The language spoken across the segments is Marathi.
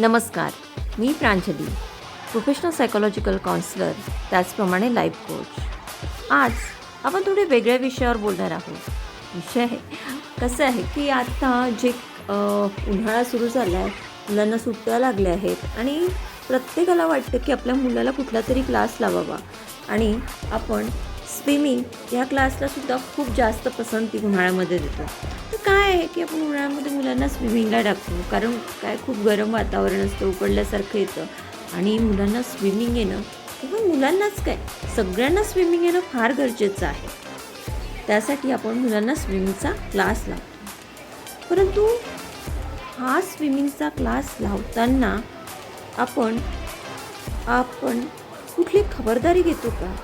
नमस्कार मी प्रांजली प्रोफेशनल सायकोलॉजिकल काउन्सिलर त्याचप्रमाणे लाईफ कोच आज आपण थोडे वेगळ्या विषयावर बोलणार आहोत. विषय आहे कसं आहे की आता जे उन्हाळा सुरू झाला आहे मुलांना सुट्ट्या लागल्या आहेत आणि प्रत्येकाला वाटतं की आपल्या मुलाला कुठला तरी क्लास लावावा. आणि आपण स्विमिंग या क्लासला सुद्धा खूप जास्त पसंती उन्हाळ्यामध्ये देतो. काय आहे की आपण उन्हाळ्यामध्ये मुलांना स्विमिंगला टाकतो? कारण काय खूप गरम वातावरण असतं उकडल्यासारखं येतं. आणि मुलांना स्विमिंग येणं किंवा मुलांनाच काय सगळ्यांना स्विमिंग येणं फार गरजेचं आहे. त्यासाठी आपण मुलांना स्विमिंगचा क्लास लावतो. परंतु हा स्विमिंगचा क्लास लावताना आपण आपण कुठली खबरदारी घेतो का?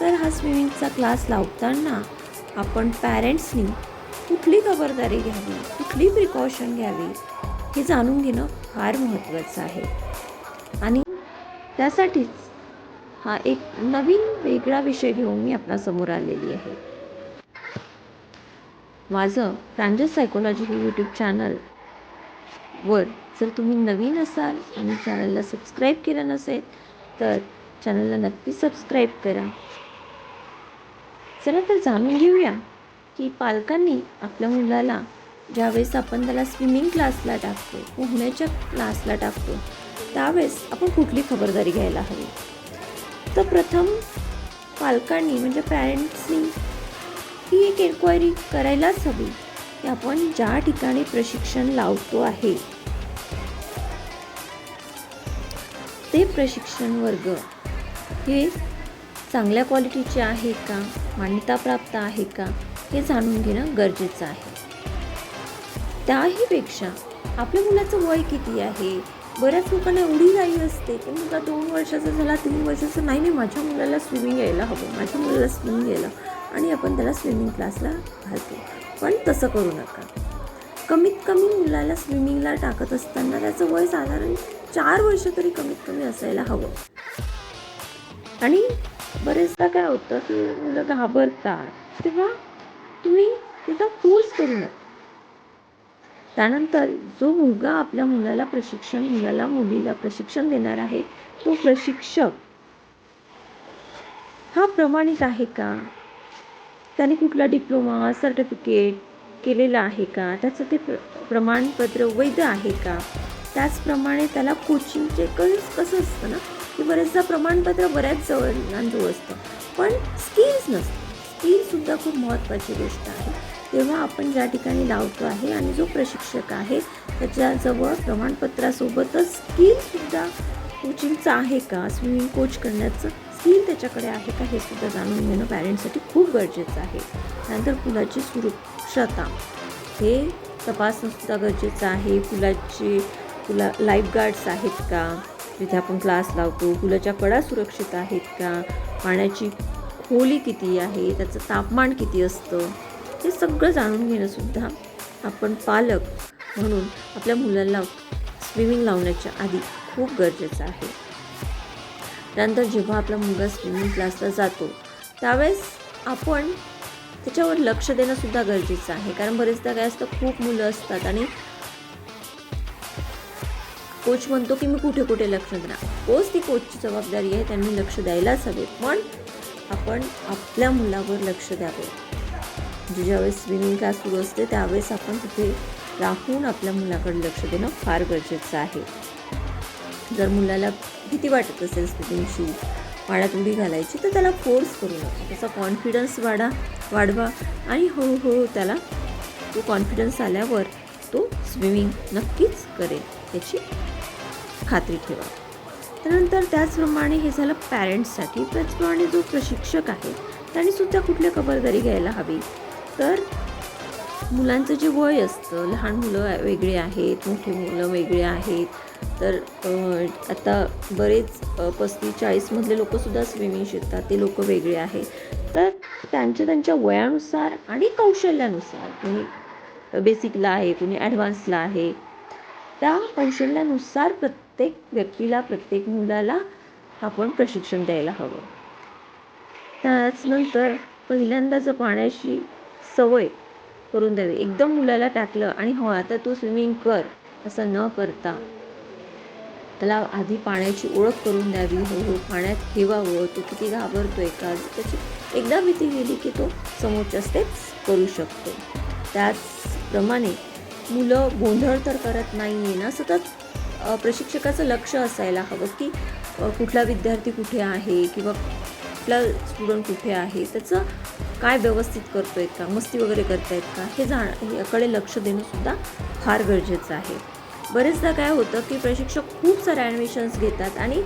तर हा स्विमिंगचा क्लास लावताना आपण पॅरेंट्सनी कुठली खबरदारी घ्यावी कुठली प्रिकॉशन घ्यावी हे जाणून घेणं फार महत्त्वाचं आहे. आणि त्यासाठीच हा एक नवीन वेगळा विषय घेऊन मी आपणासमोर आलेली आहे. माझं प्रांजस सायकोलॉजी हे यूट्यूब चॅनल वर जर तुम्ही नवीन असाल आणि चॅनलला सबस्क्राईब केलं नसेल तर चॅनलला नक्की सबस्क्राईब करा. चला तर जाणून घेऊया. की पालकांनी आपल्या मुलाला ज्यावेळेस आपण त्याला स्विमिंग क्लासला टाकतो पोहण्याच्या क्लासला टाकतो त्यावेळेस आपण कुठली खबरदारी घ्यायला हवी? तर प्रथम पालकांनी म्हणजे पॅरेंट्सनी ही एक एन्क्वायरी करायलाच हवी की आपण ज्या ठिकाणी प्रशिक्षण लावतो आहे ते प्रशिक्षण वर्ग हे चांगल्या क्वालिटीचे आहे का? मान्यताप्राप्त आहे का? हे जाणून घेणं गरजेचं आहे. त्याहीपेक्षा आपल्या मुलाचं वय किती आहे? बऱ्याच लोकांना एवढी घाई असते की मुलगा दोन वर्षाचा झाला तीन वर्षाचा. नाही नाही माझ्या मुलाला स्विमिंग यायला हवं. माझ्या मुलाला स्विमिंग यायला आणि आपण त्याला स्विमिंग क्लासला घालतो. पण तसं करू नका. कमीत कमी मुलाला स्विमिंगला टाकत असताना त्याचं वय साधारण चार वर्ष तरी कमीत कमी असायला हवं. आणि बरेचदा काय होतं की मुलं घाबरतात. तेव्हा तुम्ही एकदम फोर्स करू नका. त्यानंतर जो मुलगा आपल्या मुलाला प्रशिक्षण मुलाला मुलीला प्रशिक्षण देणार आहे तो प्रशिक्षक. हा प्रमाणित आहे का? त्याने कुठला डिप्लोमा सर्टिफिकेट केलेला आहे का? त्याचं ते प्र प्रमाणपत्र वैध आहे का? त्याचप्रमाणे त्याला कोचिंगचे कळीच कसं असतं ना की बरेचदा प्रमाणपत्र बऱ्याच जवळजवळ असतं पण स्किल्स नसतं तीसुद्धा खूप महत्त्वाची गोष्ट आहे. तेव्हा आपण ज्या ठिकाणी लावतो आहे आणि जो प्रशिक्षक आहे त्याच्याजवळ प्रमाणपत्रासोबतच स्किलसुद्धा कोचिंगचं आहे का? स्विमिंग कोच करण्याचं स्किल त्याच्याकडे आहे का? हे सुद्धा जाणून घेणं पॅरेंट्ससाठी खूप गरजेचं आहे. त्यानंतर फुलाची सुरक्षता. हे तपासणंसुद्धा गरजेचं आहे. फुलाची पुला लाईफगार्ड्स आहेत का? जिथे आपण क्लास लावतो फुलाच्या कडा सुरक्षित आहेत का? पाण्याची खोली किती आहे त्याचं तापमान किती असतं हे सगळं जाणून घेणंसुद्धा आपण पालक म्हणून आपल्या मुलांना स्विमिंग लावण्याच्या आधी खूप गरजेचं आहे. त्यानंतर जेव्हा आपला मुलगा स्विमिंग क्लासला जातो त्यावेळेस आपण त्याच्यावर लक्ष देणंसुद्धा गरजेचं आहे. कारण बरेचदा काय असतं खूप मुलं असतात आणि कोच म्हणतो की मी कुठे कुठे लक्ष देणार? कोच ती कोचची जबाबदारी आहे त्यांनी लक्ष द्यायलाच हवे. पण आपण आपल्या मुलावर लक्ष द्यावे. म्हणजे ज्यावेळेस स्विमिंग क्लास सुरू असते त्यावेळेस आपण तिथे राहून आपल्या मुलाकडे लक्ष देणं फार गरजेचं आहे. जर मुलाला भीती वाटत असेल स्विमिंगची पाण्यात उडी घालायची तर त्याला फोर्स करू नका. त्याचा कॉन्फिडन्स वाढा वाढवा आणि हळूहळू त्याला तो कॉन्फिडन्स आल्यावर तो स्विमिंग नक्कीच करेल याची खात्री ठेवा. त्यानंतर त्याचप्रमाणे हे झालं पॅरेंट्ससाठी त्याचप्रमाणे जो प्रशिक्षक आहे त्याने सुद्धा कुठल्या खबरदारी घ्यायला हवी? तर मुलांचं जे वय असतं लहान मुलं वेगळे आहेत मोठे मुलं वेगळे आहेत. तर आता बरेच पस्तीस चाळीसमधले लोकंसुद्धा स्विमिंग शिकतात. ते लोक वेगळे आहेत. तर त्यांच्या त्यांच्या वयानुसार आणि कौशल्यानुसार कुणी बेसिकला आहे कोणी ॲडव्हान्सला आहे त्या कौशल्यानुसार प्रत्येक प्रत्येक व्यक्तीला प्रत्येक मुलाला आपण प्रशिक्षण द्यायला हवं. त्याचनंतर पहिल्यांदा जर पाण्याची सवय करून द्यावी. एकदम मुलाला टाकलं आणि हो आता तू स्विमिंग कर असं न करता त्याला आधी पाण्याची ओळख करून द्यावी. हळूहळू पाण्यात ठेवावं. तो किती घाबरतोय का? त्याची एकदा भीती गेली की तो समोरच्या स्टेप्स करू शकतो. त्याचप्रमाणे मुलं गोंधळ तर करत नाही आहे ना सतत. प्रशिक्षकाचं लक्ष असायला हवं की कुठला विद्यार्थी कुठे आहे किंवा कुठला स्टुडंट कुठे आहे त्याचं काय व्यवस्थित करतो आहेत का मस्ती वगैरे करतायत का हे जाण याकडे लक्ष देणंसुद्धा फार गरजेचं आहे. बरेचदा काय होतं की प्रशिक्षक खूप सारे ॲडमिशन्स घेतात आणि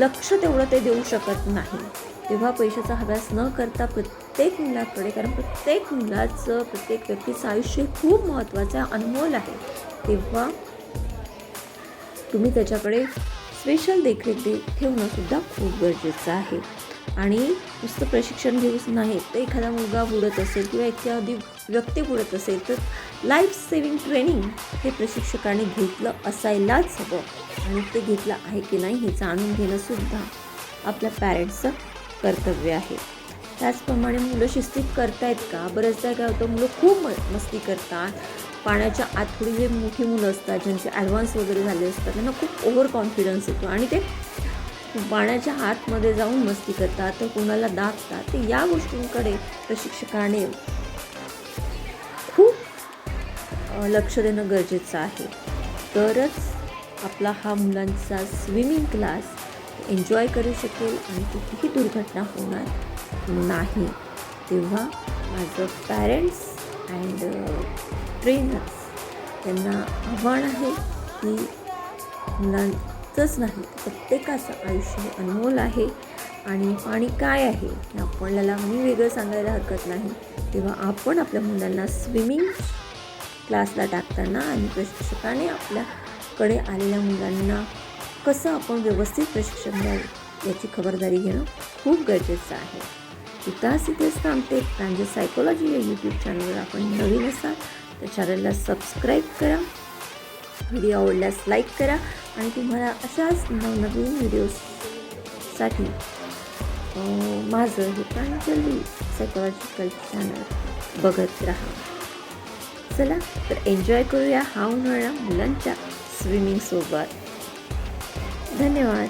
लक्ष तेवढं ते देऊ शकत नाही. तेव्हा पैशाचा हव्यास न करता प्रत्येक मुलाकडे कारण प्रत्येक मुलाचं प्रत्येक व्यक्तीचं आयुष्य खूप महत्त्वाचं आहे अनमोल आहे. तेव्हा तुम्ही त्याच्याकडे स्पेशल देखरेख दे ठेवणंसुद्धा खूप गरजेचं आहे. आणि नुसतं प्रशिक्षण घेऊच नाही तर एखादा मुलगा बुडत असेल किंवा एखादी व्यक्ती बुडत असेल तर लाईफ सेविंग ट्रेनिंग हे प्रशिक्षकाने घेतलं असायलाच हवं. आणि ते घेतलं आहे की नाही हे जाणून घेणंसुद्धा आपल्या पॅरेंट्सचं कर्तव्य आहे. त्याचप्रमाणे मुलं शिस्तीत करतायत का? बरेचदा काय होतं मुलं खूप म मस्ती करतात. पाण्याच्या आत थोडी जे मोठी मुलं असतात ज्यांचे ॲडव्हान्स वगैरे झाले असतात त्यांना खूप ओव्हर कॉन्फिडन्स येतो आणि ते पाण्याच्या आतमध्ये जाऊन मस्ती करतात तर कोणाला दाबतात तर या गोष्टींकडे प्रशिक्षकाने खूप लक्ष देणं गरजेचं आहे. तरच आपला हा मुलांचा स्विमिंग क्लास एन्जॉय करू शकेल आणि कुठेही दुर्घटना होणार नाही. तेव्हा माझं पॅरेंट्स अँड ट्रेनर्स त्यांना आव्हान आहे की मुलांचंच नाही प्रत्येकाचं आयुष्य हे अनमोल आहे. आणि पाणी काय आहे हे आपल्याला मी वेगळं सांगायला हरकत नाही. तेव्हा आपण आपल्या मुलांना स्विमिंग क्लासला टाकताना आणि प्रशिक्षकाने आपल्याकडे आलेल्या मुलांना कसं आपण व्यवस्थित प्रशिक्षण द्यावं याची खबरदारी घेणं खूप गरजेचं आहे. इतिहास इथेच थांबते. प्रांजल सायकोलॉजी या यूट्यूब चॅनलवर आपण नवीन असाल तर चॅनलला सबस्क्राईब करा व्हिडिओ आवडल्यास लाईक करा आणि तुम्हाला अशाच नवनवीन व्हिडिओसाठी माझं हे प्रांजली सायकोलॉजिकल चॅनल बघत राहा. चला तर एन्जॉय करूया हा उन्हाळा मुलांच्या स्विमिंगसोबत धन्यवाद.